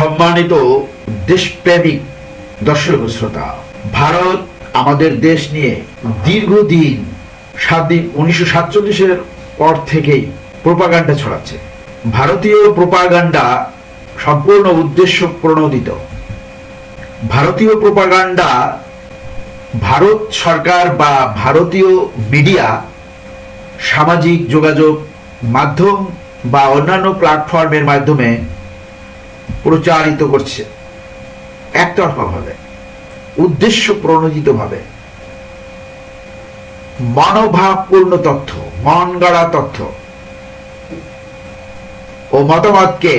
সম্মানিত দেশপ্রেমিক, দর্শক শ্রোতা, ভারত আমাদের দেশ নিয়ে দীর্ঘদিন স্বাধীন উনিশশো সাতচল্লিশের পর থেকেই প্রোপাগান্ডা ছড়াচ্ছে। ভারতীয় প্রোপাগান্ডা সম্পূর্ণ উদ্দেশ্য প্রণোদিত। ভারতীয় প্রোপাগান্ডা, ভারত সরকার বা ভারতীয় মিডিয়া, সামাজিক যোগাযোগ মাধ্যম বা অন্যান্য প্ল্যাটফর্মের মাধ্যমে প্রচারিত করছে। একতরফাভাবে উদ্দেশ্য প্রণোদিতভাবে মনোভাবপূর্ণ তথ্য মন গড়া তথ্য ও মতামতকে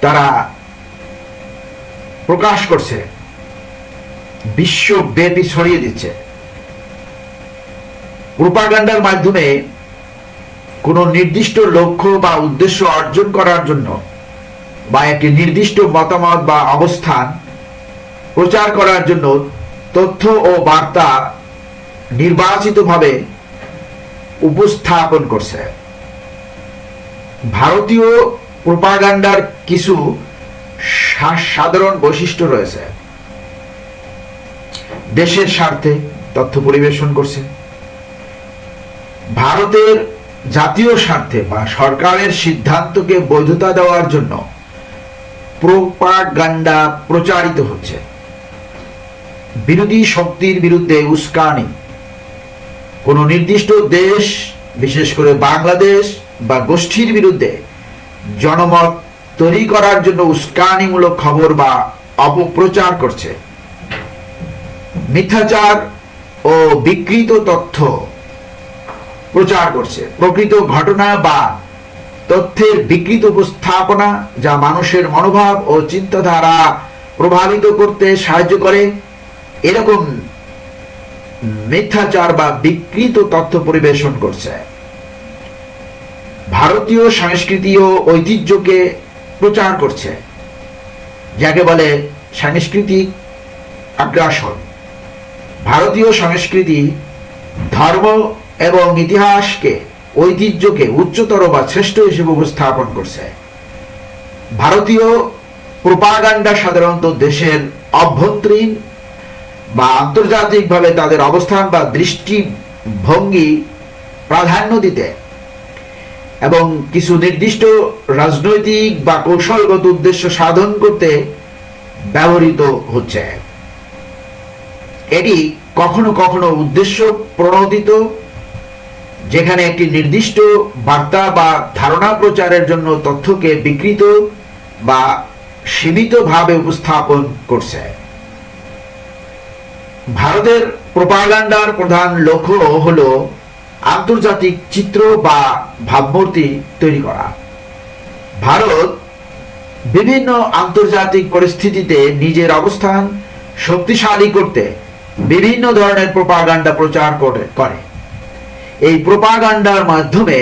তারা প্রকাশ করছে, বিশ্বব্যাপী ছড়িয়ে দিচ্ছে। প্রোপাগান্ডার মাধ্যমে কোনো নির্দিষ্ট লক্ষ্য বা উদ্দেশ্য অর্জন করার জন্য বা একটি নির্দিষ্ট মতামত বা অবস্থান প্রচার করার জন্য তথ্য ও বার্তা নির্বাচিতভাবে উপস্থাপন করছে। ভারতীয় প্রোপাগান্ডার কিছু সাধারণ বৈশিষ্ট্য রয়েছে। দেশের স্বার্থে তথ্য পরিবেশন করছে। ভারতের জাতীয় স্বার্থে বা সরকারের সিদ্ধান্তকে বৈধতা দেওয়ার জন্য প্রোপাগান্ডা প্রচারিত হচ্ছে। বিরোধী শক্তির বিরুদ্ধে উস্কানি। কোনো নির্দিষ্ট দেশ, বিশেষ করে বাংলাদেশ বা গোষ্ঠীর বিরুদ্ধে জনমত তৈরি করার জন্য উস্কানিমূলক খবর বা অপপ্রচার করছে। মিথ্যাচার ও বিকৃত তথ্য প্রচার করছে। প্রকৃত ঘটনা বা তথ্যের বিকৃত উপস্থাপনা যা মানুষের মনোভাব ও চিন্তাধারা প্রভাবিত করতে সাহায্য করে। এরকম মিথ্যাচার বা বিকৃত তথ্য পরিবেশন করছে। ভারতীয় সংস্কৃতি ও ঐতিহ্যকে প্রচার করছে, যাকে বলে সাংস্কৃতিক আগ্রাসন। ভারতীয় সংস্কৃতি ধর্ম এবং ইতিহাসকে ঐতিহ্যকে উচ্চতর বা শ্রেষ্ঠ হিসেবে উপস্থাপন করছে। ভারতীয় প্রোপাগান্ডা সাধারণত দেশের অভ্যন্তরীণ বা আন্তর্জাতিকভাবে তাদের অবস্থান বা দৃষ্টিভঙ্গি প্রাধান্য দিতে এবং কিছু নির্দিষ্ট রাজনৈতিক বা কৌশলগত উদ্দেশ্য সাধন করতে ব্যবহৃত হচ্ছে। এটি কখনো কখনো উদ্দেশ্য প্রণোদিত যেখানে একটি নির্দিষ্ট বার্তা বা ধারণা প্রচারের জন্য তথ্যকে বিকৃত বা সীমিতভাবে উপস্থাপন করছে। ভারতের প্রোপাগান্ডার প্রধান লক্ষ্য হল আন্তর্জাতিক চিত্র বা ভাবমূর্তি তৈরি করা। ভারত বিভিন্ন আন্তর্জাতিক পরিস্থিতিতে নিজের অবস্থান শক্তিশালী করতে বিভিন্ন ধরনের প্রোপাগান্ডা প্রচার করে এই প্রোপাগান্ডার মাধ্যমে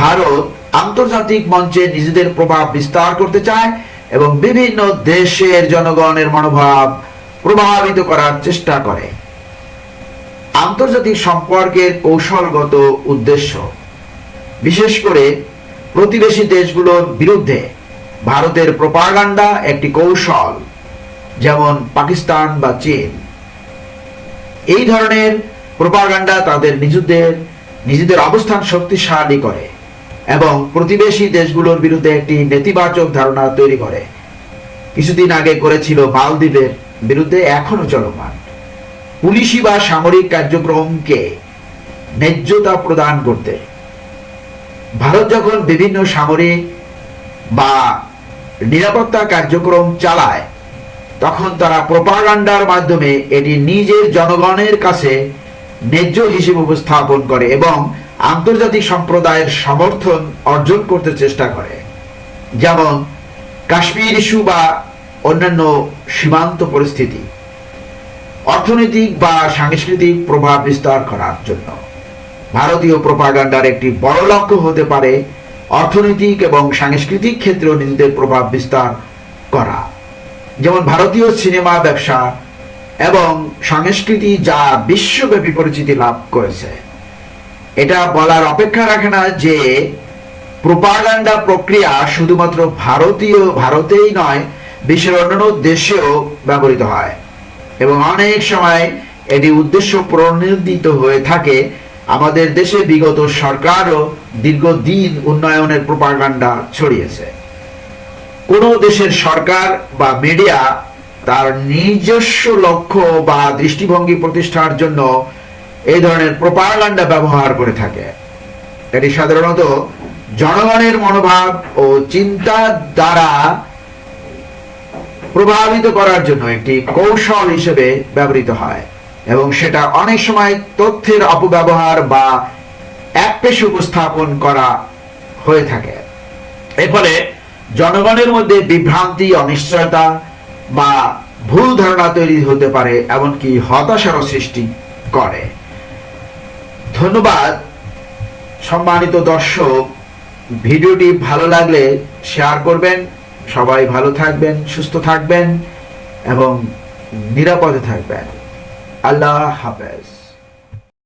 ভারত আন্তর্জাতিক মঞ্চে নিজেদের প্রভাব বিস্তার করতে চায় এবং বিভিন্ন দেশের জনগণের মনোভাব প্রভাবিত করার চেষ্টা করে। আন্তর্জাতিক সম্পর্কের কৌশলগত উদ্দেশ্য, বিশেষ করে প্রতিবেশী দেশগুলোর বিরুদ্ধে ভারতের প্রোপাগান্ডা একটি কৌশল, যেমন পাকিস্তান বা চীন। এই ধরনের প্রোপাগান্ডা তাদের নিজেদের নিজেদের অবস্থান শক্তিশালী করে এবং প্রতিবেশী দেশগুলোর বিরুদ্ধে একটি নেতিবাচক ধারণা তৈরি করে। কিছুদিন আগে করেছিল মালদ্বীপের বিরুদ্ধে এখনও চলমান। পুলিশি বা সামরিক কার্যক্রমকে ন্যায্যতা প্রদান করতে। ভারত যখন বিভিন্ন সামরিক বা নিরাপত্তা কার্যক্রম চালায়, তখন তারা প্রোপাগান্ডার মাধ্যমে এটি নিজের জনগণের কাছে ন্যায্য হিসেবে উপস্থাপন করে এবং আন্তর্জাতিক সম্প্রদায়ের সমর্থন অর্জন করতে চেষ্টা করে। যেমন কাশ্মীর ইস্যু বা অন্যান্য সীমান্ত পরিস্থিতি, অর্থনৈতিক বা সাংস্কৃতিক প্রভাব বিস্তার করার জন্য। ভারতীয় প্রোপাগান্ডার একটি বড় লক্ষ্য হতে পারে অর্থনৈতিক এবং সাংস্কৃতিক ক্ষেত্রেও নিজেদের প্রভাব বিস্তার করা। যেমন ভারতীয় সিনেমা ব্যবসা এবং সংস্কৃতি যা বিশ্বব্যাপী পরিচিতি লাভ করেছে। এটা বলার অপেক্ষা রাখে না যে প্রোপাগান্ডা প্রক্রিয়া শুধুমাত্র ভারতীয়, ভারতেই নয়, বিশ্বের অন্যান্য দেশেও ব্যবহৃত হয়। এবং অনেক সময় এটি উদ্দেশ্য প্রণোদিত হয়ে থাকে। আমাদের দেশে বিগত সরকারও দীর্ঘদিন উন্নয়নের প্রোপাগান্ডা ছড়িয়েছে। কোনো দেশের সরকার বা মিডিয়া তার নিজস্ব লক্ষ্য বা দৃষ্টিভঙ্গি প্রতিষ্ঠার জন্য এই ধরনের প্রোপাগান্ডা ব্যবহার করে থাকে। এটি সাধারণত জনগণের মনোভাব ও চিন্তা দ্বারা প্রভাবিত করার জন্য একটি কৌশল হিসেবে ব্যবহৃত হয় এবং সেটা অনেক সময় তথ্যের অপব্যবহার বা একপেশ উপস্থাপন করা হয়ে থাকে। এর ফলে জনগণের মধ্যে বিভ্রান্তি, অনিশ্চয়তা বা ভুল ধারণা তৈরি হতে পারে, এমনকি হতাশারও সৃষ্টি করে। ধন্যবাদ, সম্মানিত দর্শক। ভিডিওটি ভালো লাগলে শেয়ার করবেন, সবাই ভালো থাকবেন, সুস্থ থাকবেন, এবং নিরাপদে থাকবেন। আল্লাহ হাফেজ।